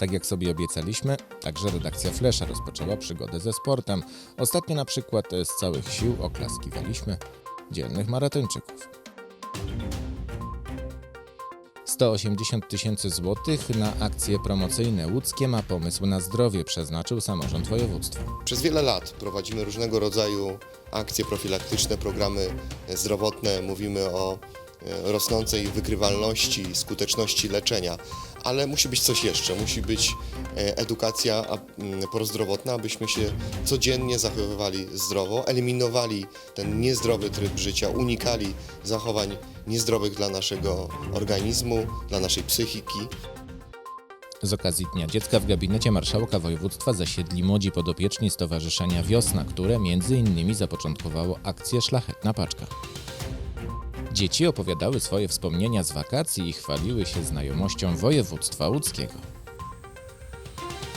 Tak jak sobie obiecaliśmy, także redakcja Flesza rozpoczęła przygodę ze sportem. Ostatnio na przykład z całych sił oklaskiwaliśmy dzielnych maratończyków. 180 tysięcy złotych na akcje promocyjne łódzkie ma pomysł na zdrowie przeznaczył samorząd województwa. Przez wiele lat prowadzimy różnego rodzaju akcje profilaktyczne, programy zdrowotne. Mówimy o e, rosnącej wykrywalności, skuteczności leczenia, ale musi być coś jeszcze. Musi być e, edukacja mm, prozdrowotna, abyśmy się codziennie zachowywali zdrowo, eliminowali ten niezdrowy tryb życia, unikali zachowań niezdrowych dla naszego organizmu, dla naszej psychiki. Z okazji Dnia Dziecka w gabinecie marszałka województwa zasiedli młodzi podopieczni Stowarzyszenia Wiosna, które między innymi zapoczątkowało akcję Szlachetna Paczka. Dzieci opowiadały swoje wspomnienia z wakacji i chwaliły się znajomością województwa łódzkiego.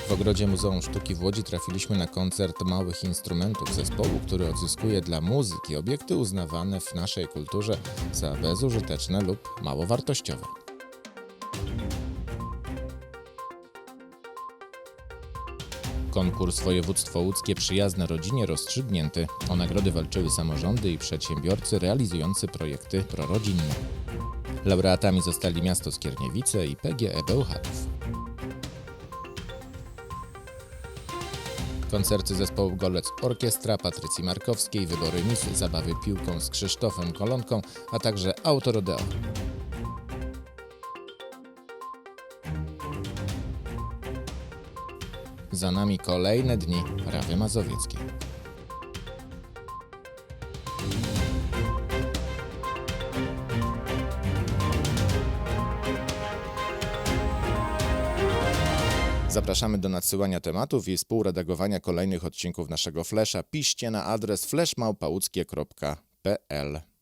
W ogrodzie Muzeum Sztuki w Łodzi trafiliśmy na koncert małych instrumentów zespołu, który odzyskuje dla muzyki obiekty uznawane w naszej kulturze za bezużyteczne lub mało wartościowe. Konkurs Województwo Łódzkie Przyjazne Rodzinie rozstrzygnięty. O nagrody walczyły samorządy i przedsiębiorcy realizujący projekty prorodzinne. Laureatami zostali miasto Skierniewice i PGE Bełchatów. Koncerty zespołu Golec Orkiestra, Patrycji Markowskiej, wybory mis, zabawy piłką z Krzysztofem Kolonką, a także autorodeo. Za nami kolejne dni Rawy Mazowieckiej. Zapraszamy do nadsyłania tematów i współredagowania kolejnych odcinków naszego Flesza. Piszcie na adres fleszmałpałuckie.pl